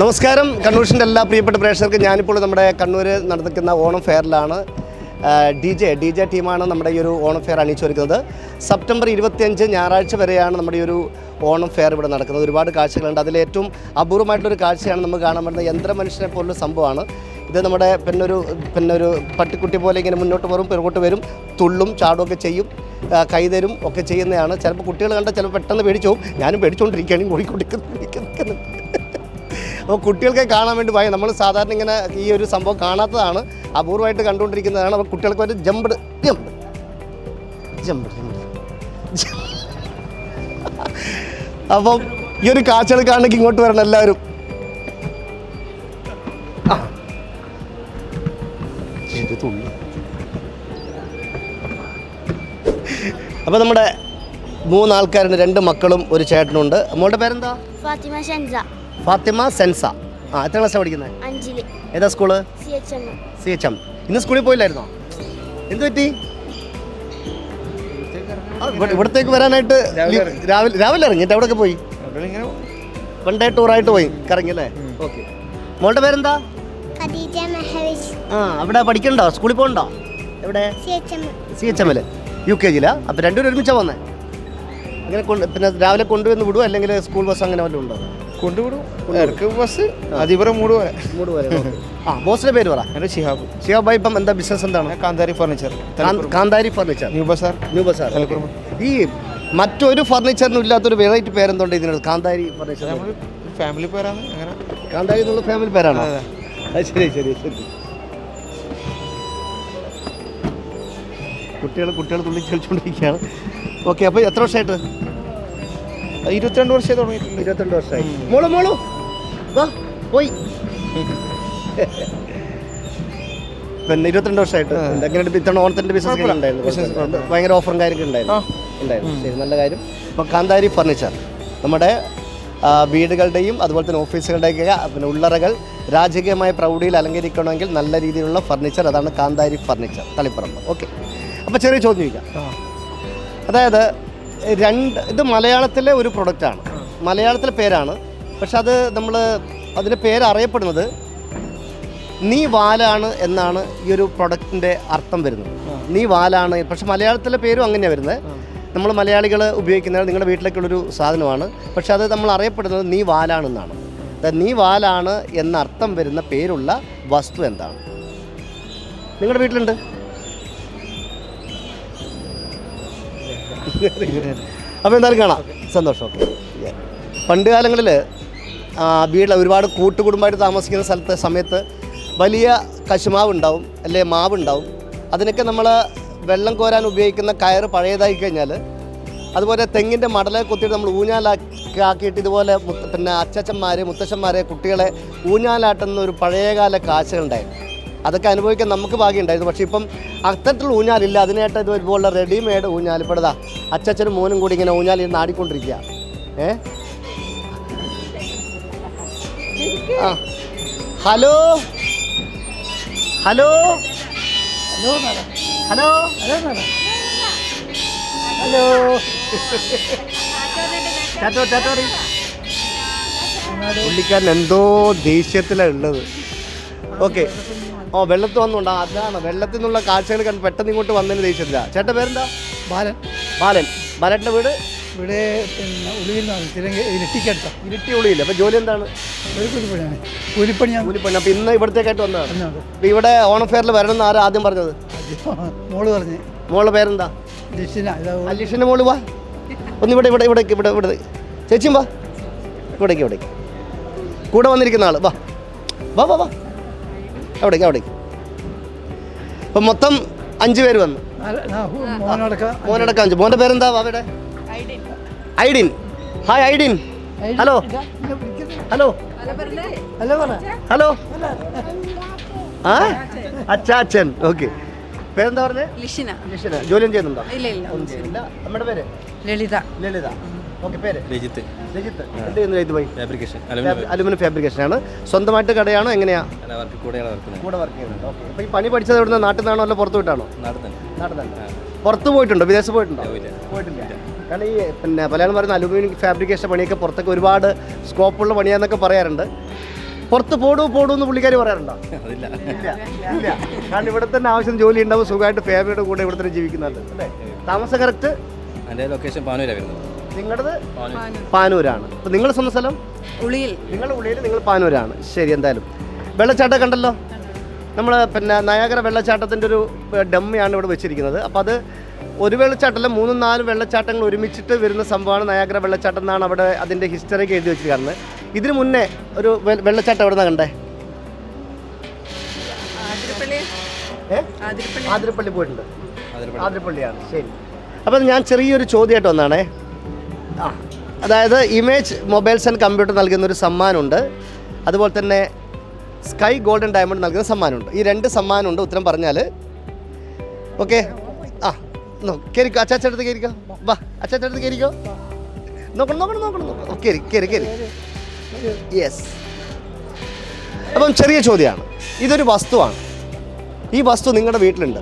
നമസ്കാരം. കണ്ണൂരിന്റെ എല്ലാ പ്രിയപ്പെട്ട പ്രേക്ഷകർക്കും ഞാനിപ്പോൾ നമ്മുടെ കണ്ണൂർ നടന്നിക്കുന്ന ഓണം ഫെയറിലാണ്. ഡി ജെ ഡി ജെ ടീമാണ് നമ്മുടെ ഈ ഒരു ഓണം ഫെയർ അണിയിച്ചൊരുക്കുന്നത്. സെപ്റ്റംബർ ഇരുപത്തിയഞ്ച് ഞായറാഴ്ച വരെയാണ് നമ്മുടെ ഈ ഒരു ഓണം ഫെയർ ഇവിടെ നടക്കുന്നത്. ഒരുപാട് കാഴ്ചകളുണ്ട്. അതിലേറ്റവും അപൂർവമായിട്ടുള്ളൊരു കാഴ്ചയാണ് നമുക്ക് കാണാൻ പറ്റുന്നത് യന്ത്രമനുഷ്യനെ പോലുള്ള സംഭവമാണ്. ഇത് നമ്മുടെ പിന്നെ ഒരു പിന്നെ ഒരു പട്ടിക്കുട്ടി പോലെ ഇങ്ങനെ മുന്നോട്ട് വരും പിറകോട്ട് വരും തുള്ളും ചാടുമൊക്കെ ചെയ്യും കൈതരും ഒക്കെ ചെയ്യുന്നതാണ്. ചിലപ്പോൾ കുട്ടികൾ കണ്ടാൽ ചിലപ്പോൾ പെട്ടെന്ന് പേടിച്ചു പോകും. ഞാനും പേടിച്ചുകൊണ്ടിരിക്കുകയാണ് ഓടിക്കൊണ്ടിരിക്കുന്നത് അപ്പോൾ കുട്ടികൾക്ക് കാണാൻ വേണ്ടി ഭയം നമ്മൾ സാധാരണ ഇങ്ങനെ ഈ ഒരു സംഭവം കാണാത്തതാണ്. അപൂർവമായിട്ട് കണ്ടുകൊണ്ടിരിക്കുന്നതാണ്. അപ്പോൾ കുട്ടികൾക്ക് ഒരു ജമ്പ് ജമ്പ്. ജമ്പ് അപ്പം ഈ ഒരു കാഴ്ചകൾ കാണണമെങ്കിൽ ഇങ്ങോട്ട് വരണം എല്ലാവരും. അപ്പോൾ നമ്മുടെ മൂന്നാൾക്കാരുണ്ട് രണ്ട് മക്കളും ഒരു ചേട്ടനുണ്ട്. മോളുടെ പേരെന്താ? ഫാത്തിമ ഷൻസ. ഫാത്തിമ സെൻസ. ആ എത്ര ക്ലാസ്സാണ് പഠിക്കുന്നത് അഞ്ചിൽ. ഏതാ സ്കൂൾ സി എച്ച് എം ഇന്ന് സ്കൂളിൽ പോയില്ലായിരുന്നോ? എന്ത് പറ്റി? ഇവിടത്തേക്ക് വരാനായിട്ട് രാവിലെ രാവിലെ ഇറങ്ങിയിട്ട് എവിടെയൊക്കെ പോയി? വൺ ഡേ ടൂറായിട്ട് പോയി. കറങ്ങി അല്ലേ? ഓക്കെ മോളുടെ പേരെന്താ? ആ അവിടെ പഠിക്കണ്ടോ? സ്കൂളിൽ പോകണ്ടോ? എവിടെ? C H M L U K ജിയിലാ അപ്പം രണ്ടുപേരും ഒരുമിച്ചാണ് വന്നേ അങ്ങനെ കൊണ്ട് പിന്നെ രാവിലെ കൊണ്ടുവന്ന് വിടുവോ? അല്ലെങ്കിൽ സ്കൂൾ ബസ് അങ്ങനെ വല്ലതും ഉണ്ടോ? കൊണ്ടുവിടും. ബസ് മൂട് വരെ മൂട്. വരെ ആ ബോസിന്റെ പേര് പറ. എന്റെ ഷിഹാബ്. ഷിയാബായി ഇപ്പം എന്താ ബിസിനസ് എന്താണ്? Kanthari furniture Kanthari furniture new bazaar. New bazaar. Thalappuram. ഈ മറ്റൊരു ഫർണിച്ചറിനും ഇല്ലാത്തൊരു വെറൈറ്റി പേരെന്തുണ്ട് ഇതിനുള്ള കാന്താരി ഫർണിച്ചർ നമ്മൾ ഫാമിലി പേരാണ് അങ്ങനെ. കാന്താരി എന്നുള്ള ഫാമിലി പേരാണോ? ശരി ശരി ശരി. കുട്ടികൾ കുട്ടികൾ തുള്ളി കളിച്ചുകൊണ്ടിരിക്കുകയാണ് ഓക്കെ അപ്പോൾ എത്ര വർഷമായിട്ട് ഇരുപത്തിരണ്ട് വർഷമായി തുടങ്ങിയിട്ടുണ്ട് ഇരുപത്തിരണ്ട് വർഷമായി. മോളു മോളു. വാ പോയി. പിന്നെ ഇരുപത്തിരണ്ട് വർഷമായിട്ട്. എങ്ങനെയുണ്ട്? ഇത്തവണ ഓണത്തിന്റെ ബിസിനസ്. ഉണ്ടായിരുന്നു. ഭയങ്കര ഓഫറും കാര്യമൊക്കെ ഉണ്ടായിരുന്നു. ഉണ്ടായിരുന്നു. ശരി നല്ല കാര്യം. അപ്പോൾ കാന്താരി ഫർണിച്ചർ നമ്മുടെ വീടുകളുടെയും അതുപോലെ തന്നെ ഓഫീസുകളുടെയൊക്കെ പിന്നെ ഉള്ളറകൾ രാജകീയമായ പ്രൗഢിയിൽ അലങ്കരിക്കണമെങ്കിൽ നല്ല രീതിയിലുള്ള ഫർണിച്ചർ അതാണ് കാന്താരി ഫർണിച്ചർ തളിപ്പറമ്പ്. ഓക്കെ അപ്പോൾ ചെറിയ ചോദ്യം ചോദിക്കാം. അതായത് രണ്ട് ഇത് മലയാളത്തിലെ ഒരു പ്രൊഡക്റ്റാണ് മലയാളത്തിലെ പേരാണ്. പക്ഷെ അത് നമ്മൾ അതിന്റെ പേര് അറിയപ്പെടുന്നത് നീ വാലാണ് എന്നാണ് ഈ ഒരു പ്രൊഡക്റ്റിന്റെ അർത്ഥം വരുന്നത്. നീ വാലാണ്. പക്ഷെ മലയാളത്തിലെ പേരും അങ്ങനെയാണ് വരുന്നത്. നമ്മൾ മലയാളികൾ ഉപയോഗിക്കുന്ന നിങ്ങളുടെ വീട്ടിലേക്കുള്ളൊരു സാധനമാണ്. പക്ഷെ അത് നമ്മൾ അറിയപ്പെടുന്നത് നീ വാലാണെന്നാണ് നീ വാലാണ് എന്നർത്ഥം വരുന്ന പേരുള്ള വസ്തു എന്താണ്? നിങ്ങളുടെ വീട്ടിലുണ്ട്? അപ്പോൾ എന്തായാലും കാണാം. സന്തോഷം. ഓക്കെ പണ്ട് കാലങ്ങളിൽ വീട്ടിൽ ഒരുപാട് കൂട്ടുകുടുംബമായിട്ട് താമസിക്കുന്ന സ്ഥലത്ത് സമയത്ത് വലിയ കശുമാവ് ഉണ്ടാവും അല്ലെ മാവ് ഉണ്ടാവും അതിനൊക്കെ നമ്മൾ വെള്ളം കോരാൻ ഉപയോഗിക്കുന്ന കയറ് പഴയതായി കഴിഞ്ഞാൽ അതുപോലെ തെങ്ങിന്റെ മടലെ കുത്തിയിട്ട് നമ്മൾ ഊഞ്ഞാലാക്കി ആക്കിയിട്ട് ഇതുപോലെ പിന്നെ അച്ചച്ചന്മാർ മുത്തച്ഛന്മാരെ കുട്ടികളെ ഊഞ്ഞാലാട്ടുന്ന ഒരു പഴയകാല കാഴ്ചകളുണ്ടായിരുന്നു. അതൊക്കെ അനുഭവിക്കാൻ നമുക്ക് ഭാഗ്യമുണ്ടായിരുന്നു. പക്ഷേ ഇപ്പം അത്തരത്തിലുള്ള ഊഞ്ഞാലില്ല. അതിനായിട്ട് ഇത് ഇതുപോലെ റെഡിമെയ്ഡ് ഊഞ്ഞാൽ ഇപ്പോഴതാ അച്ചച്ചനും മോനും കൂടി ഇങ്ങനെ ഊഞ്ഞാൽ ഇരുന്ന് ആടിക്കൊണ്ടിരിക്കുക ഏ? ആ. ഹലോ? ഹലോ? Hello hello? ടാറ്റോ ടാറ്റോ പറയ്. പുള്ളിക്കാരൻ എന്തോ ദേഷ്യത്തിലാണ് ഉള്ളത്. ഓക്കെ. ഓ വെള്ളത്ത് വന്നുണ്ടോ അതാണ്. വെള്ളത്തിൽ നിന്നുള്ള കാഴ്ചകൾ കണ്ട് പെട്ടെന്ന് ഇങ്ങോട്ട് വന്നതിന് ദേഷ്യത്തില്ല ചേട്ട പേരെന്താ? ബാലൻ. ബാലൻ. ബാലന്റെ വീട്? ഇവിടെ പിന്നെ ഉളിയിലാണ് തിരങ്ങ ഇരട്ടിക്കടുത്ത ഇരട്ടി ഉള്ളിയില്ല അപ്പൊ ജോലി എന്താണ്? ഒരു കൂലിപ്പണിയാണ് കൂലിപ്പണിയാണ്. കൂലിപ്പണി അപ്പൊ ഇന്ന് ഇവിടത്തേക്കായിട്ട് വന്നതാണ്. വന്നത്. അപ്പൊ ഇവിടെ ഓണഫെയറിൽ വരണം എന്ന് ആരാ ആദ്യം പറഞ്ഞത്? മോൾ പറഞ്ഞു. മോളുടെ പേരെന്താ? അലീഷിന്റെ മോൾ വാ. ഒന്ന് ഇവിടെ ഇവിടെ ഇവിടെ ഇവിടെ ഇവിടെ. ചേച്ചിയും വാ. ഇവിടേക്ക് ഇവിടേക്ക്. കൂടെ വന്നിരിക്കുന്ന ആൾ. വാ. വാ വാ വാ. അവിടേക്ക് അവിടേക്ക്. അപ്പം മൊത്തം അഞ്ച് പേര് വന്നു. മോനടക്കം അഞ്ച്. മോന്റെ പേരെന്താ അവിടെ? Aiden. Hi Aiden. Hello hello hello ആ? അച്ചാച്ചൻ. ഓക്കെ പേരെന്താ പറഞ്ഞേ? ലിഷിന. ലിഷന. ജോലിയും ചെയ്യുന്നുണ്ടോ? ഇല്ല ഇല്ല. ഒന്നും ചെയ്യുന്നില്ല. നമ്മുടെ പേര്? ലളിത. ലളിത. രജിത്ത്. രജിത്ത്. എന്ത് ചെയ്യുന്നു രജിത് ഭായി? ഫാബ്രിക്കേഷൻ അലുമിനിയം ഫാബ്രിക്കേഷൻ ആണ്. സ്വന്തമായിട്ട് കടയാണോ എങ്ങനെയാ? കൂടെ വർക്ക് ചെയ്യുന്നുണ്ട്. ഓക്കെ. അപ്പോൾ ഈ പണി പഠിച്ചത് ഇവിടുന്ന് നാട്ടിൽ നിന്നാണോ അല്ല പുറത്ത് വിട്ടാണോ? നാട്ടിൽ തന്നെ. പുറത്ത് പോയിട്ടുണ്ടോ? വിദേശത്ത് പോയിട്ടുണ്ടോ? പോയിട്ടില്ല. കാരണം ഈ പിന്നെ പലരും പറയുന്ന അലുമിനിയം ഫാബ്രിക്കേഷൻ പണിയൊക്കെ പുറത്തൊക്കെ ഒരുപാട് സ്കോപ്പുള്ള പണിയാന്നൊക്കെ പറയാറുണ്ട്. പുറത്ത് പോടൂ പോടൂ എന്ന് പുള്ളിക്കാർ പറയാറുണ്ടോ? അതില്ല. ഇല്ല ഇല്ല. കാരണം ഇവിടെ തന്നെ ആവശ്യം ജോലി ഉണ്ടാവും സുഖമായിട്ട് ഫാമിലിയുടെ കൂടെ ഇവിടെ തന്നെ ജീവിക്കുന്നുണ്ട് അല്ലേ? താമസം കറക്റ്റ് എന്റെ ലൊക്കേഷൻ പാനൂരാണ് വരുന്നത്. നിങ്ങളത് പാനൂരാണ്. അപ്പോൾ നിങ്ങൾ സ്വന്തം സ്ഥലം? ഉളിയിൽ. നിങ്ങളുടെ ഉളിയിൽ നിങ്ങൾ പാനൂരാണ്. ശരി എന്തായാലും. വെള്ളച്ചാട്ടം കണ്ടല്ലോ? നമ്മൾ പിന്നെ നയാഗര വെള്ളച്ചാട്ടത്തിന്റെ ഒരു ഡമ്മയാണ് ഇവിടെ വെച്ചിരിക്കുന്നത്. അപ്പോൾ അത് ഒരു വെള്ളച്ചാട്ടമല്ല മൂന്നും നാല് വെള്ളച്ചാട്ടങ്ങൾ ഒരുമിച്ചിട്ട് വരുന്ന സംഭവമാണ് നയാഗര വെള്ളച്ചാട്ടം എന്നാണ് അവിടെ അതിന്റെ ഹിസ്റ്ററിക്ക് എഴുതി വെച്ചിരിക്കുന്നത്. ഇതിനു മുന്നേ ഒരു വെള്ളച്ചാട്ടം എവിടെ നിന്നാണ് കണ്ടേ? ആതിരപ്പള്ളി. പോയിട്ടുണ്ട്. ആതിരപ്പള്ളിയാണ്. ശരി. അപ്പം ഞാൻ ചെറിയൊരു ചോദ്യമായിട്ട് വന്നാണേ. അതായത് ഇമേജ് മൊബൈൽസ് ആൻഡ് കമ്പ്യൂട്ടർ നൽകുന്ന ഒരു സമ്മാനമുണ്ട്. അതുപോലെ തന്നെ സ്കൈ ഗോൾഡൻ ഡയമണ്ട് നൽകുന്ന സമ്മാനമുണ്ട്. ഈ രണ്ട് സമ്മാനമുണ്ട് ഉത്തരം പറഞ്ഞാൽ ഓക്കെ. ആ കയറിക്കോ അച്ചാച്ചടുത്ത് കയറിക്കോ വാ അച്ചാച്ചടുത്ത് കയറിക്കോ നോക്കണം നോക്കണം നോക്കണം നോക്കണം. കയറി കയറി കയറി യെസ് അപ്പം ചെറിയ ചോദ്യമാണ്. ഇതൊരു വസ്തുവാണ്. ഈ വസ്തു നിങ്ങളുടെ വീട്ടിലുണ്ട്.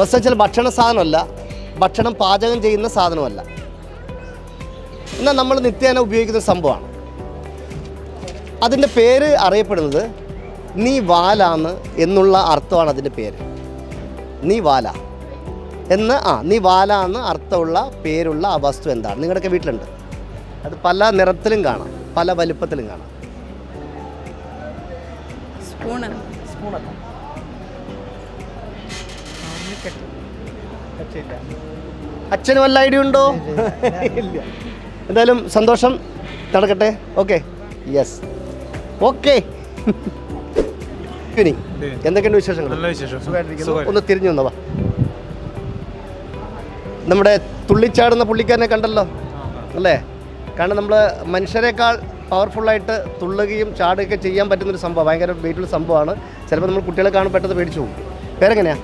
വസ്തു വെച്ചാൽ ഭക്ഷണ സാധനമല്ല. ഭക്ഷണം പാചകം ചെയ്യുന്ന സാധനമല്ല. എന്നാൽ നമ്മൾ നിത്യേന ഉപയോഗിക്കുന്ന സംഭവമാണ്. അതിന്റെ പേര് അറിയപ്പെടുന്നത് നീ വാലാന്ന് എന്നുള്ള അർത്ഥമാണ് അതിന്റെ പേര്. നീ വാല. എന്ന് ആ നീ വാല എന്ന് അർത്ഥമുള്ള പേരുള്ള ആ വസ്തു എന്താണ്? നിങ്ങളുടെയൊക്കെ വീട്ടിലുണ്ട്. അത് പല നിറത്തിലും കാണാം പല വലിപ്പത്തിലും കാണാം. സ്പൂണ്. സ്പൂണല്ല അച്ഛന് വല്ല ഐഡിയ ഉണ്ടോ? ഇല്ല. എന്തായാലും സന്തോഷം. നടക്കട്ടെ. ഓക്കെ യെസ് ഓക്കെ എന്തൊക്കെയുണ്ട് വിശേഷങ്ങൾ. ഒന്ന് തിരിഞ്ഞു വന്നവാ നമ്മുടെ തുള്ളിച്ചാടുന്ന പുള്ളിക്കാരനെ കണ്ടല്ലോ. അല്ലേ? കാരണം നമ്മൾ മനുഷ്യരെക്കാൾ പവർഫുള്ളായിട്ട് തുള്ളുകയും ചാടുകയൊക്കെ ചെയ്യാൻ പറ്റുന്നൊരു സംഭവം. ഭയങ്കര വെയിറ്റുള്ള സംഭവമാണ്. ചിലപ്പോൾ നമ്മൾ കുട്ടികളെ കാണുമ്പോൾ പെട്ടെന്ന് പേടിച്ചു പോകും. പേരെങ്ങനെയാ?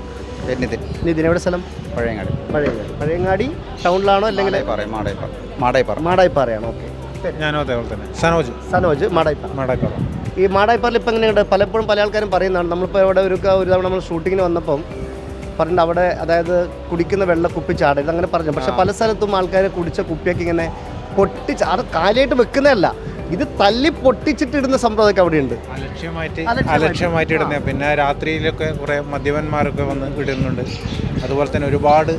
നിതിൻ. നിതിൻ എവിടെ സ്ഥലം? പഴയങ്ങാടി. പഴയങ്ങാടി. പഴയങ്ങാടി ടൗണിലാണോ അല്ലെങ്കിൽ മാടായിപ്പാറ മാടായിപ്പാറ മാടായിപ്പാറ മാടായിപ്പാറയാണോ ഓക്കെ. ഞാനും അതേപോലെ തന്നെ. സനോജ്. സനോജ് മാടായിപ്പാറ മാടായിപ്പാറ ഈ മാടായിപ്പാറിൽ ഇപ്പം എങ്ങനെയുണ്ട്? പലപ്പോഴും പല ആൾക്കാരും പറയുന്നതാണ് നമ്മളിപ്പോൾ ഇവിടെ ഒരു ഒരു തവണ നമ്മൾ ഷൂട്ടിങ്ങിന് വന്നപ്പം പറഞ്ഞിട്ട് അവിടെ അതായത് കുടിക്കുന്ന വെള്ളം കുപ്പി ചാടരുത് അങ്ങനെ പറഞ്ഞു. പക്ഷെ പല സ്ഥലത്തും ആൾക്കാർ കുടിച്ച കുപ്പിയൊക്കെ ഇങ്ങനെ പൊട്ടിച്ച് അത് കാലിയായിട്ട് വെക്കുന്നതല്ല. ഇത് തല്ലി പൊട്ടിച്ചിട്ടിടുന്ന സംഭവമൊക്കെ അവിടെയുണ്ട്. അലക്ഷ്യമായിട്ട് അലക്ഷ്യമായിട്ട്. ഇടുന്ന പിന്നെ രാത്രിയിലൊക്കെ കുറേ മദ്യപന്മാരൊക്കെ വന്ന് ഇടുന്നുണ്ട്. അതുപോലെ തന്നെ ഒരുപാട്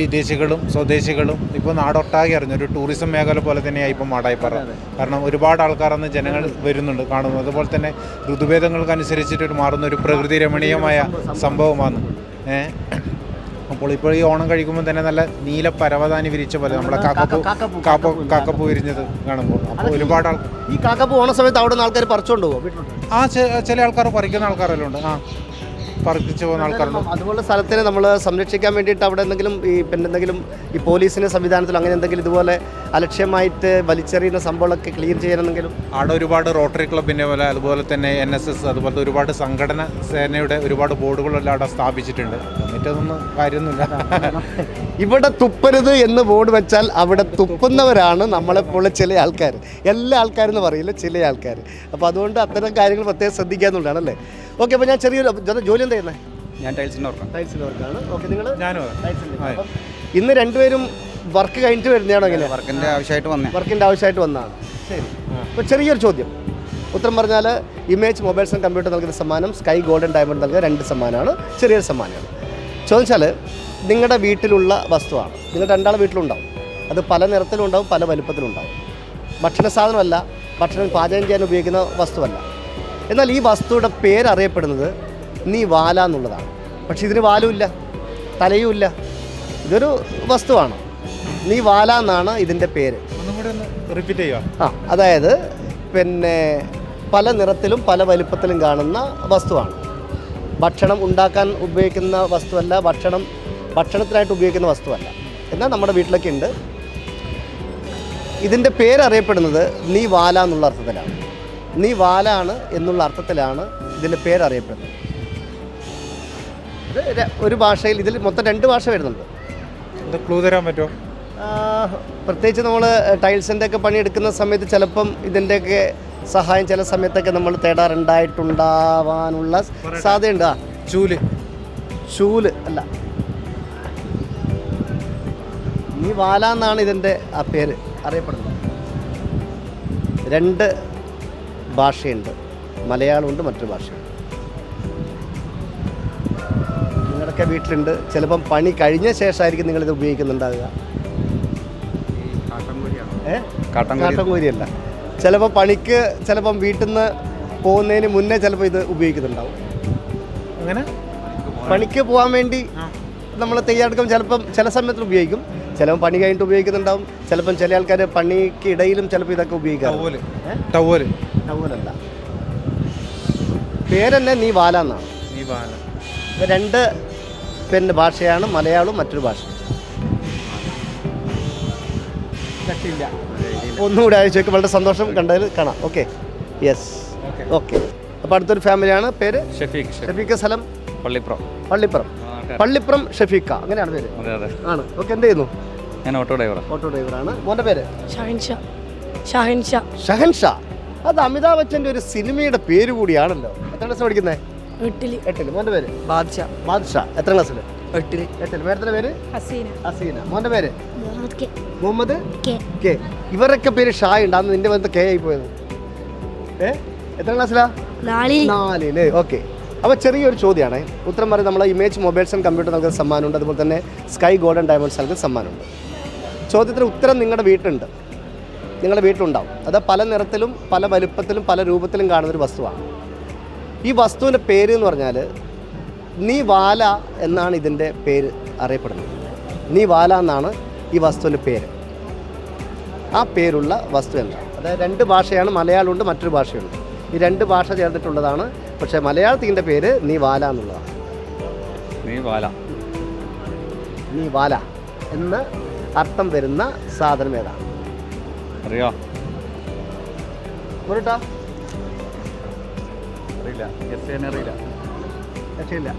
വിദേശികളും സ്വദേശികളും ഇപ്പോൾ നാടൊട്ടാകെ അറിഞ്ഞു. ഒരു ടൂറിസം മേഖല പോലെ തന്നെയായി ഇപ്പോൾ മാടായിപ്പാറ. കാരണം ഒരുപാട് ആൾക്കാർ അന്ന് ജനങ്ങൾ വരുന്നുണ്ട് കാണുന്നു അതുപോലെ തന്നെ ഋതുഭേദങ്ങൾക്കനുസരിച്ചിട്ട് ഒരു മാറുന്ന ഒരു പ്രകൃതി രമണീയമായ സംഭവമാണ്. ഏഹ് അപ്പോൾ ഇപ്പോൾ ഈ ഓണം കഴിക്കുമ്പോൾ തന്നെ നല്ല നീല പരവതാനി വിരിച്ച പോലെ നമ്മളെ കാക്കപ്പൂ കാക്കപ്പൂ, കാപ്പ കാക്കപ്പൂ വിരിഞ്ഞത് കാണുമ്പോൾ. അപ്പോൾ ഒരുപാട് ആൾ ഈ കാക്കപ്പൂ ഓണ സമയത്ത് അവിടെ നിന്ന് ആൾക്കാർ പറിച്ചുകൊണ്ട് പോകും ആ ചില ആൾക്കാർ പറിക്കുന്ന ആൾക്കാരെല്ലാം ഉണ്ട്. ആ. പറിച്ചു പോകുന്ന ആൾക്കാരുണ്ട്. അതുപോലെ സ്ഥലത്തിനെ നമ്മൾ സംരക്ഷിക്കാൻ വേണ്ടിയിട്ട് അവിടെ എന്തെങ്കിലും ഈ പിന്നെ എന്തെങ്കിലും ഈ പോലീസിന്റെ സംവിധാനത്തിൽ അങ്ങനെ എന്തെങ്കിലും ഇതുപോലെ അലക്ഷ്യമായിട്ട് വലിച്ചെറിയുന്ന സംഭവങ്ങളൊക്കെ ക്ലിയർ ചെയ്യണമെങ്കിലും. അവിടെ ഒരുപാട് റോട്ടറി ക്ലബിന്റെ പോലെ അതുപോലെ തന്നെ എൻ എസ് എസ് അതുപോലത്തെ ഒരുപാട് സംഘടന സേനയുടെ ഒരുപാട് ബോർഡുകളെല്ലാം അവിടെ സ്ഥാപിച്ചിട്ടുണ്ട്. എന്നിട്ടതൊന്നും കാര്യമൊന്നുമില്ല. ഇവിടെ തുപ്പരുത് എന്ന് ബോർഡ് വെച്ചാൽ അവിടെ തുപ്പുന്നവരാണ് നമ്മളെപ്പോലെ ചില ആൾക്കാർ എല്ലാ ആൾക്കാരെന്ന് പറയില്ല ചില ആൾക്കാർ അപ്പോൾ അതുകൊണ്ട് അത്തരം കാര്യങ്ങൾ പ്രത്യേകം ശ്രദ്ധിക്കാന്നുള്ളതാണ് അല്ലേ? ഓക്കെ അപ്പോൾ ഞാൻ ചെറിയൊരു ജോലി എന്താ ചെയ്യുന്നത് ഞാൻ ടൈൽസിന്റെ വർക്കാണ് ടൈൽസിന്റെ വർക്കാണ് ഓക്കെ നിങ്ങൾ ഞാനും ഇന്ന് രണ്ടുപേരും വർക്ക് കഴിഞ്ഞിട്ട് വരുന്നതാണോ എങ്ങനെ വർക്കിന്റെ ആവശ്യമായിട്ട് വന്നേ. വർക്കിന്റെ ആവശ്യമായിട്ട് വന്നതാണ്. ശരി. അപ്പോൾ ചെറിയൊരു ചോദ്യം. ഉത്തരം പറഞ്ഞാൽ ഇമേജ് മൊബൈൽസ് ആൻഡ് കമ്പ്യൂട്ടർ നൽകുന്ന സമ്മാനം സ്കൈ ഗോൾഡൻ ഡയമണ്ട് നൽകുന്ന രണ്ട് സമ്മാനമാണ്. ചെറിയൊരു സമ്മാനമാണ്. ചോദിച്ചാൽ നിങ്ങളുടെ വീട്ടിലുള്ള വസ്തുവാണ്. നിങ്ങൾ രണ്ടാളെ വീട്ടിലുണ്ടാവും. അത് പല നിറത്തിലുണ്ടാവും പല വലുപ്പത്തിലുണ്ടാവും. ഭക്ഷണ സാധനമല്ല ഭക്ഷണം പാചകം ചെയ്യാൻ ഉപയോഗിക്കുന്ന വസ്തുവല്ല. എന്നാൽ ഈ വസ്തുവിടെ പേരറിയപ്പെടുന്നത് നീ വാല എന്നുള്ളതാണ്. പക്ഷെ ഇതിന് വാലുമില്ല തലയുമില്ല ഇതൊരു വസ്തുവാണ്. നീ വാല എന്നാണ് ഇതിന്റെ പേര്. റിപ്പീറ്റ് ചെയ്യുക. ആ അതായത് പിന്നെ പല നിറത്തിലും പല വലിപ്പത്തിലും കാണുന്ന വസ്തുവാണ്. ഭക്ഷണം ഉണ്ടാക്കാൻ ഉപയോഗിക്കുന്ന വസ്തുവല്ല ഭക്ഷണം ഭക്ഷണത്തിനായിട്ട് ഉപയോഗിക്കുന്ന വസ്തുവല്ല. എന്നാൽ നമ്മുടെ വീട്ടിലൊക്കെ ഉണ്ട്. ഇതിന്റെ പേരറിയപ്പെടുന്നത് നീ വാല എന്നുള്ള അർത്ഥത്തിലാണ്. നീ വാലാണ് എന്നുള്ള അർത്ഥത്തിലാണ് ഇതിന്റെ പേരറിയപ്പെടുന്നത്. ഇത് ഒരു ഭാഷയിൽ ഇതിൽ മൊത്തം രണ്ട് ഭാഷ വരുന്നുണ്ട്. ക്ലൂ തരാൻ പറ്റുമോ? പ്രത്യേകിച്ച് നമ്മൾ ടൈൽസിന്റെ ഒക്കെ പണിയെടുക്കുന്ന സമയത്ത് ചിലപ്പം ഇതിന്റെയൊക്കെ സഹായം ചില സമയത്തൊക്കെ നമ്മൾ തേടാറുണ്ടായിട്ടുണ്ടാവാനുള്ള സാധ്യതയുണ്ട്. ആ ചൂൽ. ചൂൽ അല്ല. നീ വാല എന്നാണ് ഇതിന്റെ ആ പേര് അറിയപ്പെടുന്നത്. രണ്ട് ഭാഷയുണ്ട്. മലയാളമുണ്ട് മറ്റൊരു ഭാഷയുണ്ട്. നിങ്ങളുടെയൊക്കെ വീട്ടിലുണ്ട്. ചിലപ്പം പണി കഴിഞ്ഞ ശേഷമായിരിക്കും നിങ്ങളിത് ഉപയോഗിക്കുന്നുണ്ടാകുക കാട്ടംകോരിയല്ല. ചിലപ്പോൾ പണിക്ക് ചിലപ്പം വീട്ടിൽ നിന്ന് പോകുന്നതിന് മുന്നേ ചിലപ്പോൾ ഇത് ഉപയോഗിക്കുന്നുണ്ടാവും. അങ്ങനെ? പണിക്ക് പോകാൻ വേണ്ടി നമ്മൾ തയ്യാറെടുക്കും ചിലപ്പം ചില സമയത്ത് ഉപയോഗിക്കും. ചിലപ്പം പണി കഴിഞ്ഞിട്ട് ഉപയോഗിക്കുന്നുണ്ടാവും. ചിലപ്പം ചില ആൾക്കാർ പണിക്ക് ഇടയിലും ചിലപ്പോൾ ഇതൊക്കെ ഉപയോഗിക്കാം ടവൽ ടവൽ അതുപോലല്ല നീ വാല എന്നാണ് നീ വാല. രണ്ട് പിന്നെ ഭാഷയാണ് മലയാളവും മറ്റൊരു ഭാഷ. കട്ടില്ല. ഒന്നുകൂടി ചോദിക്കും വളരെ സന്തോഷം കണ്ടതിൽ കാണാം. ഓക്കെ യെസ് ഓക്കെ അപ്പോൾ അടുത്തൊരു ഫാമിലിയാണ് പേര്? ഷഫീഖ് ഷഫീഖ്. സ്ഥലം പള്ളിപ്പുറം. പള്ളിപ്പുറം. പള്ളിപ്പുറം ഷഫീഖ. അങ്ങനെയാണ് പേര്. അതെ അതെ. ആണ്. ഓക്കെ എന്ത് ചെയ്യുന്നു? ഞാൻ ഓട്ടോ ഡ്രൈവറാണ് ഓട്ടോ ഡ്രൈവറാണ്. മോന്റെ പേര്? ഷാഹിൻ ഷാ. ഷാഹിൻ ഷാ. ഷഹൻ ഷാ. അത് അമിതാഭ് ബച്ചന്റെ ഒരു സിനിമയുടെ പേര് കൂടിയാണല്ലോ. എത്ര ക്ലാസ് പഠിക്കുന്നത് എട്ടിൽ. എട്ടിൽ. മോന്റെ പേര്? ബാദ്ഷാ. ബാദ്ഷാ. എത്ര ക്ലാസ്സിൽ എട്ടിൽ. എട്ടിൽ. മേഡത്തിന്റെ പേര്? ഹസീന. ഹസീന. മോന്റെ പേര്? Muhammad K. Muhammad K. K. ഇവരൊക്കെ പേര് ഷായ് ഉണ്ട്. അന്ന് നിന്റെ ബന്ധം കെ ആയി പോയത്. ഏ? എത്ര ക്ലാസ്സിലാ നാല് നാലിൽ. ഓക്കെ. അപ്പോൾ ചെറിയൊരു ചോദ്യമാണ്. ഉത്തരം പറയും നമ്മൾ ഇമേജ് മൊബൈൽസ് ആൻഡ് കമ്പ്യൂട്ടർ നൽകുന്ന സമ്മാനമുണ്ട്. അതുപോലെ തന്നെ സ്കൈ ഗോൾഡൻ ഡയമണ്ട്സ് നൽകുന്ന സമ്മാനമുണ്ട്. ചോദ്യത്തിന് ഉത്തരം നിങ്ങളുടെ വീട്ടിലുണ്ട്. നിങ്ങളുടെ വീട്ടിലുണ്ടാവും. അത് പല നിറത്തിലും പല വലുപ്പത്തിലും പല രൂപത്തിലും കാണുന്നൊരു വസ്തുവാണ്. ഈ വസ്തുവിന്റെ പേര് എന്ന് പറഞ്ഞാൽ നീ വാല എന്നാണ് ഇതിന്റെ പേര് അറിയപ്പെടുന്നത്. നീ വാല എന്നാണ് ഈ വസ്തുവിന്റെ പേര്. ആ പേരുള്ള വസ്തു എന്താണ് അതായത് രണ്ട് ഭാഷയാണ് മലയാളമുണ്ട് മറ്റൊരു ഭാഷയുണ്ട്. ഈ രണ്ട് ഭാഷ ചേർന്നിട്ടുള്ളതാണ്. പക്ഷേ മലയാളത്തിന്റെ പേര് നീ വാല എന്നുള്ളതാണ്. നീ വാല. നീ വാല എന്ന് അർത്ഥം വരുന്ന സാധനം ഏതാണ്? അറിയോ പോരട്ടാ അറിയില്ല. എസ് എന്നെ അറിയില്ല. രക്ഷയില്ല.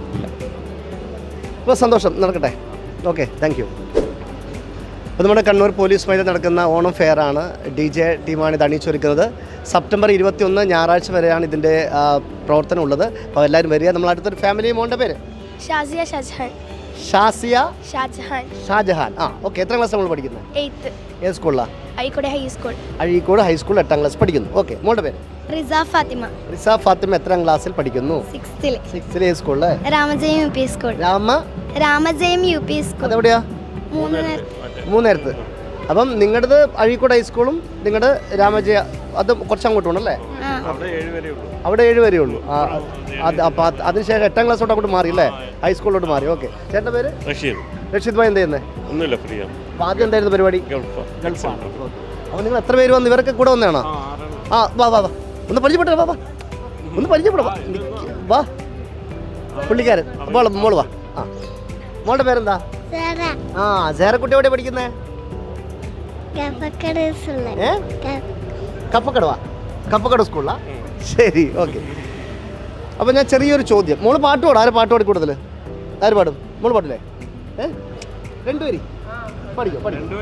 ഇപ്പോൾ സന്തോഷം. നടക്കട്ടെ. ഓക്കെ താങ്ക് യു അപ്പോൾ നമ്മുടെ കണ്ണൂർ പോലീസ് മൈതാൻ നടക്കുന്ന ഓണം ഫെയർ ആണ്. ഡി ജെ ടീമാണ് ഇത് അണിയിച്ചൊരുക്കുന്നത്. സെപ്റ്റംബർ ഇരുപത്തിയൊന്ന് ഞായറാഴ്ച വരെയാണ് ഇതിന്റെ പ്രവർത്തനം ഉള്ളത്. അപ്പോൾ എല്ലാവരും വരിക. നമ്മൾ അടുത്തൊരു ഫാമിലി മോന്റെ പേര്? ഷാസിയ ഷാജഹാൻ. ഷാസിയ ഷാജഹാൻ. ഷാജഹാൻ. ആ ഓക്കെ എത്ര ക്ലാസ് നമ്മൾ പഠിക്കുന്നത് എയ്ത്ത് ഏത് സ്കൂളിലാണ് Azhikode high school Azhikode high school എട്ടാം ക്ലാസ് പഠിക്കുന്നു. ഓക്കെ മോളുടെ പേര്? റിസ ഫാത്തിമ. റിസ ഫാത്തിമ എത്രാം ക്ലാസ്സിൽ പഠിക്കുന്നു? സിക്സ്ത്തിൽ സിക്സ്ത്തിലെ സ്കൂളിൽ Ramajayam U P school Rama? Ramajayam U P school അതെവിടെയാ? മൂന്ന് നേരം മൂന്നേരത്ത് അപ്പം നിങ്ങളുടെ അഴീക്കോട് ഹൈസ്കൂളും നിങ്ങളുടെ രാമജയ അത് കുറച്ച് അങ്ങോട്ട് ഉണ്ടല്ലേ അവിടെ ഏഴ് വരെ ഉള്ളൂ. അപ്പോൾ അതിനുശേഷം എട്ടാം ക്ലാസ്സോട്ട് അങ്ങോട്ട് മാറി അല്ലേ? ഹൈസ്കൂളിലോട്ട് മാറി. ഓക്കെ ചേട്ടന്റെ പേര്? റഷീദ്. രക്ഷിത് ഭായ് എന്ത് ചെയ്യുന്നത് ഒന്നുമില്ല അപ്പോൾ ആദ്യം എന്തായിരുന്നു പരിപാടി? അപ്പൊ ഗൾഫാണ് അപ്പോൾ നിങ്ങൾ എത്ര പേര് വന്നു ഇവരൊക്കെ കൂടെ വന്നതാണോ? ആ വാ വാ വാ. ഒന്ന് പരിചയപ്പെട്ടോ വാ വാ. ഒന്ന് പരിചയപ്പെടാം വാ നിക്ക്. വാ. പുള്ളിക്കാരൻ മോൾ മോൾ വാ. ആ. മോളുടെ പേരെന്താ? സാറ. ആ സേറക്കുട്ടി എവിടെ പഠിക്കുന്നേ? കപ്പക്കട ഏ? കപ്പക്കടവാ കപ്പക്കട സ്കൂളിലാ? ശരി ഓക്കെ. അപ്പോൾ ഞാൻ ചെറിയൊരു ചോദ്യം. മോൾ പാട്ട് പാടും. ആര് പാട്ട് പാടി കൂടുതൽ ആര് പാടും? മോൾ പാടില്ലേ? ഏ രണ്ടുപേര് പഠിക്കോ പഠിക്കോ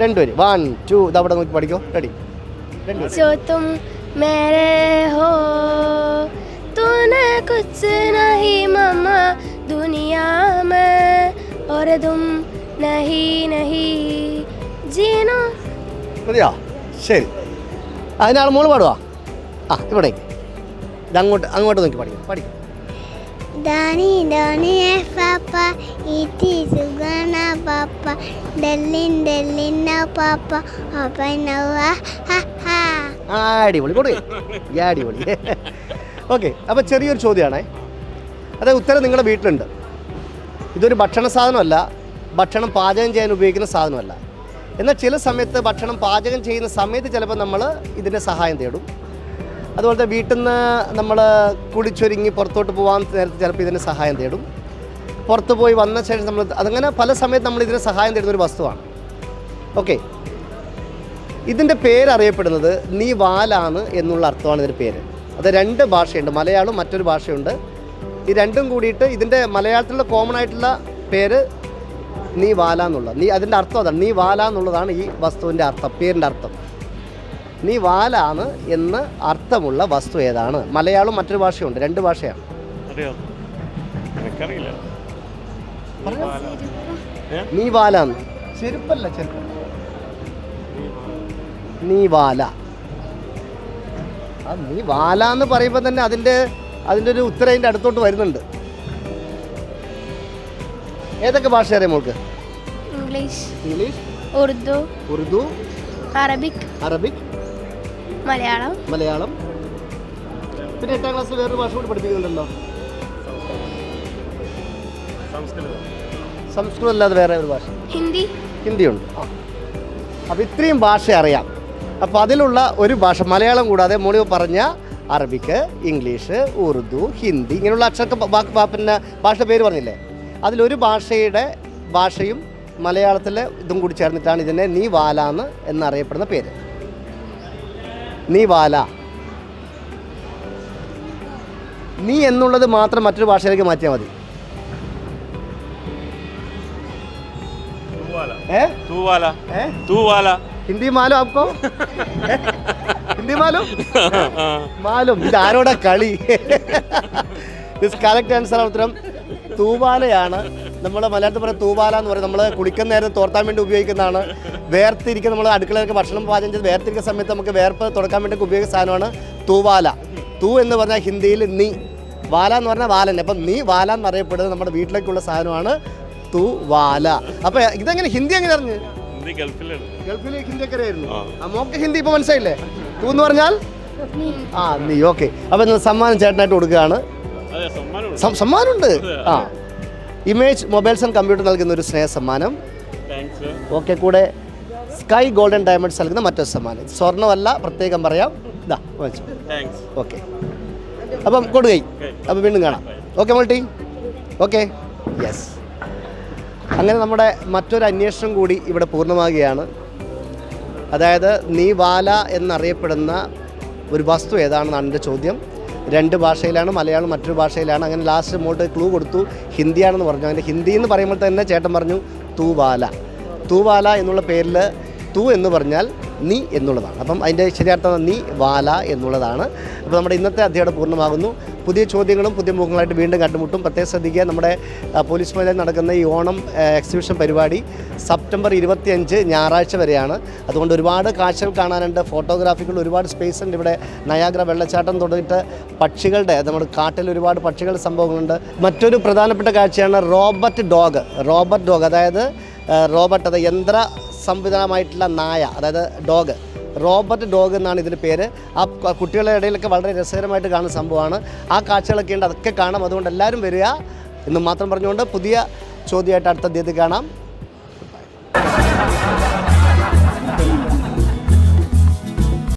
രണ്ടുപേര് വൺ ടു ഇത് അവിടെ നോക്കി പഠിക്കോ റെഡി രണ്ടുപേര് जो तुम मेरे हो तूने कुछ नहीं ममा दुनिया में और तुम नहीं नहीं जीना മതിയോ ശരി അതിനാൾ മോള് പാടുവാ ആ ഇവിടേക്ക് ഇത് അങ്ങോട്ട് അങ്ങോട്ട് നോക്കി പഠിക്കും പഠിക്കും Dani Dani eh it iti sugana papa. Delin Delin no papa. Apa no ha ha ha. അടിപൊളി കൊടുക്കേ ഈ അടിപൊളി. ഓക്കെ അപ്പോൾ ചെറിയൊരു ചോദ്യമാണേ. അതായത് ഉത്തരം നിങ്ങളുടെ വീട്ടിലുണ്ട്. ഇതൊരു ഭക്ഷണ സാധനമല്ല. ഭക്ഷണം പാചകം ചെയ്യാൻ ഉപയോഗിക്കുന്ന സാധനമല്ല. എന്നാൽ ചില സമയത്ത് ഭക്ഷണം പാചകം ചെയ്യുന്ന സമയത്ത് ചിലപ്പോൾ നമ്മൾ ഇതിന്റെ സഹായം തേടും. അതുപോലത്തെ വീട്ടിൽ നിന്ന് നമ്മൾ കുളിച്ചൊരുങ്ങി പുറത്തോട്ട് പോകാൻ നേരത്തെ ചിലപ്പോൾ ഇതിന് സഹായം തേടും. പുറത്ത് പോയി വന്ന ശേഷം നമ്മൾ അതങ്ങനെ പല സമയത്ത് നമ്മൾ ഇതിന് സഹായം തേടുന്ന ഒരു വസ്തുവാണ്. ഓക്കെ. ഇതിന്റെ പേരറിയപ്പെടുന്നത് നീ വാലാണ് എന്നുള്ള അർത്ഥമാണ് ഇതിന്റെ പേര്. അത് രണ്ട് ഭാഷയുണ്ട്. മലയാളം മറ്റൊരു ഭാഷയുണ്ട്. ഈ രണ്ടും കൂടിയിട്ട് ഇതിന്റെ മലയാളത്തിലുള്ള കോമൺ ആയിട്ടുള്ള പേര് നീ വാല നീ അതിന്റെ അർത്ഥം അതാണ്. നീ വാല എന്നുള്ളതാണ് ഈ വസ്തുവിന്റെ അർത്ഥം പേരിന്റെ അർത്ഥം. നീ വാലാണ് എന്ന് അർത്ഥമുള്ള വസ്തു ഏതാണ്? മലയാളം മറ്റൊരു ഭാഷയുണ്ട് രണ്ട് ഭാഷയാണ് അറിയാം എനിക്കറിയില്ല. നീ വാലാന്ന്. ചെരുപ്പല്ല ചെരുപ്പ്. നീ വാല. ആ നീ വാല എന്ന് പറയുമ്പോൾ തന്നെ അതിന്റെ അതിന്റെ ഒരു ഉത്തരം അതിന്റെ അടുത്തോട്ട് വരുന്നുണ്ട്. ഏതൊക്കെ ഭാഷ അറിയാം മോൾക്ക്? English. English? Urdu. Urdu. Arabic. Arabic. Malayalam. Malayalam. പിന്നെ എട്ടാം ക്ലാസ്സിൽ വേറൊരു ഭാഷ കൂടി പഠിപ്പിക്കുന്നുണ്ടല്ലോ. സംസ്കൃതം. അല്ലാതെ വേറെ ഒരു ഭാഷ. ഹിന്ദി. ഹിന്ദിയുണ്ട്. ആ. അപ്പോൾ ഇത്രയും ഭാഷ അറിയാം. അപ്പോൾ അതിലുള്ള ഒരു ഭാഷ മലയാളം കൂടാതെ മോളി പറഞ്ഞ അറബിക്ക് ഇംഗ്ലീഷ് ഉറുദു ഹിന്ദി ഇങ്ങനെയുള്ള അക്ഷരത്തെ വാക്ക് പിന്നെ ഭാഷ പേര് പറഞ്ഞില്ലേ? അതിലൊരു ഭാഷയുടെ ഭാഷയും മലയാളത്തിലെ ഇതും കൂടി ചേർന്നിട്ടാണ് ഇതിനെ നീ വാലാന്ന് എന്നറിയപ്പെടുന്ന പേര്. നീ വാല. നീ എന്നുള്ളത് മാത്രം മറ്റൊരു ഭാഷയിലേക്ക് മാറ്റിയാൽ മതി. ഹിന്ദി മാലോ അപ്പോ ഹിന്ദി മാലോ? മാലും. ഇതാരോടാ കളി? ദിസ് കറക്റ്റ് ആൻസർ ഉത്തരം? തൂവാലയാണ്. നമ്മൾ മലയാളത്തിൽ പറയുന്ന തൂവാല എന്ന് പറയും. നമ്മൾ കുളിക്കുന്ന നേരത്ത് തോർത്താൻ വേണ്ടി ഉപയോഗിക്കുന്നതാണ്. വേർത്തിരിക്കുന്ന നമ്മൾ അടുക്കളയിലൊക്കെ ഭക്ഷണം പാചകം ചെയ്ത് വേർത്തിരിക്കുന്ന സമയത്ത് നമുക്ക് വേർപ്പ് തുടക്കാൻ വേണ്ടി ഉപയോഗിക്കുന്ന സാധനമാണ് തൂവാല. തൂ എന്ന് പറഞ്ഞാൽ ഹിന്ദിയിൽ നീ. വാല എന്ന് പറഞ്ഞാൽ വാലൻ അപ്പം നീ വാല എന്ന് അറിയപ്പെടുന്നത് നമ്മുടെ വീട്ടിലേക്കുള്ള സാധനമാണ് തൂ വാല അപ്പോൾ ഇതെങ്ങനെ ഹിന്ദി എങ്ങനെ അറിഞ്ഞ്? ഗൾഫിലാണ്. ഗൾഫിൽ ഹിന്ദി ഒക്കെ അറിയായിരുന്നു. നമുക്ക് ആ മോക്ക് ഹിന്ദി ഇപ്പൊ മനസ്സിലായില്ലേ? തൂ എന്ന് പറഞ്ഞാൽ? ആ നീ. ഓക്കെ. അപ്പൊ സമ്മാനം ചേട്ടനായിട്ട് കൊടുക്കുകയാണ്. സമ്മാനമുണ്ട് ആ. ഇമേജ് മൊബൈൽസ് ആൻഡ് കമ്പ്യൂട്ടർ നൽകുന്ന ഒരു സ്നേഹ സമ്മാനം. ഓക്കെ കൂടെ സ്കൈ ഗോൾഡൻ ഡയമണ്ട്സ് നൽകുന്ന മറ്റൊരു സമ്മാനം. സ്വർണമല്ല പ്രത്യേകം പറയാം. ഇതാ വാങ്ങിച്ചു. ഓക്കെ. അപ്പം കൊടുകൈ അപ്പം വീണ്ടും കാണാം. Okay multi. ഓക്കെ. യെസ് അങ്ങനെ നമ്മുടെ മറ്റൊരു അന്വേഷണം കൂടി ഇവിടെ പൂർണമാകുകയാണ്. അതായത് നീ വാല എന്നറിയപ്പെടുന്ന ഒരു വസ്തു ഏതാണെന്നാണ് എന്റെ ചോദ്യം. രണ്ട് ഭാഷയിലാണ് മലയാളം മറ്റൊരു ഭാഷയിലാണ്. അങ്ങനെ ലാസ്റ്റ് മോട്ട് ക്ലൂ കൊടുത്തു. ഹിന്ദിയാണെന്ന് പറഞ്ഞു. അങ്ങനെ ഹിന്ദി എന്ന് പറയുമ്പോൾ തന്നെ ചേട്ടൻ പറഞ്ഞു തൂവാല. തൂവാല എന്നുള്ള പേരിൽ തൂ എന്ന് പറഞ്ഞാൽ നീ എന്നുള്ളതാണ്. അപ്പം അതിന്റെ ശരിയാർത്ഥം നീ വാല എന്നുള്ളതാണ്. അപ്പോൾ നമ്മുടെ ഇന്നത്തെ അധ്യായം പൂർണമാകുന്നു. പുതിയ ചോദ്യങ്ങളും പുതിയ മുഖങ്ങളായിട്ട് വീണ്ടും കണ്ടുമുട്ടും. പ്രത്യേകം ശ്രദ്ധിക്കുക നമ്മുടെ പോലീസ് മൈതാനം നടക്കുന്ന ഈ ഓണം എക്സിബിഷൻ പരിപാടി സെപ്റ്റംബർ ഇരുപത്തിയഞ്ച് ഞായറാഴ്ച വരെയാണ്. അതുകൊണ്ട് ഒരുപാട് കാഴ്ചകൾ കാണാനുണ്ട്. ഫോട്ടോഗ്രാഫികൾ ഒരുപാട് സ്പേസ് ഉണ്ട് ഇവിടെ. നയാഗ്ര വെള്ളച്ചാട്ടം തുടങ്ങിയിട്ട് പക്ഷികളുടെ നമ്മുടെ കാട്ടിൽ ഒരുപാട് പക്ഷികളുടെ സംഭവങ്ങളുണ്ട്. മറ്റൊരു പ്രധാനപ്പെട്ട കാഴ്ചയാണ് റോബർട്ട് ഡോഗ്. റോബർട്ട് ഡോഗ് അതായത് റോബർട്ട് അത് യന്ത്ര സംവിധാനമായിട്ടുള്ള നായ അതായത് ഡോഗ് റോബർട്ട് ഡോഗ് എന്നാണ് ഇതിന്റെ പേര്. ആ കുട്ടികളുടെ ഇടയിലൊക്കെ വളരെ രസകരമായിട്ട് കാണുന്ന സംഭവമാണ്. ആ കാഴ്ചകളൊക്കെ ഉണ്ട് അതൊക്കെ കാണാം. അതുകൊണ്ട് എല്ലാവരും വരിക. എന്ന് മാത്രം പറഞ്ഞുകൊണ്ട് പുതിയ ചോദ്യമായിട്ട് അടുത്ത തീയതി കാണാം.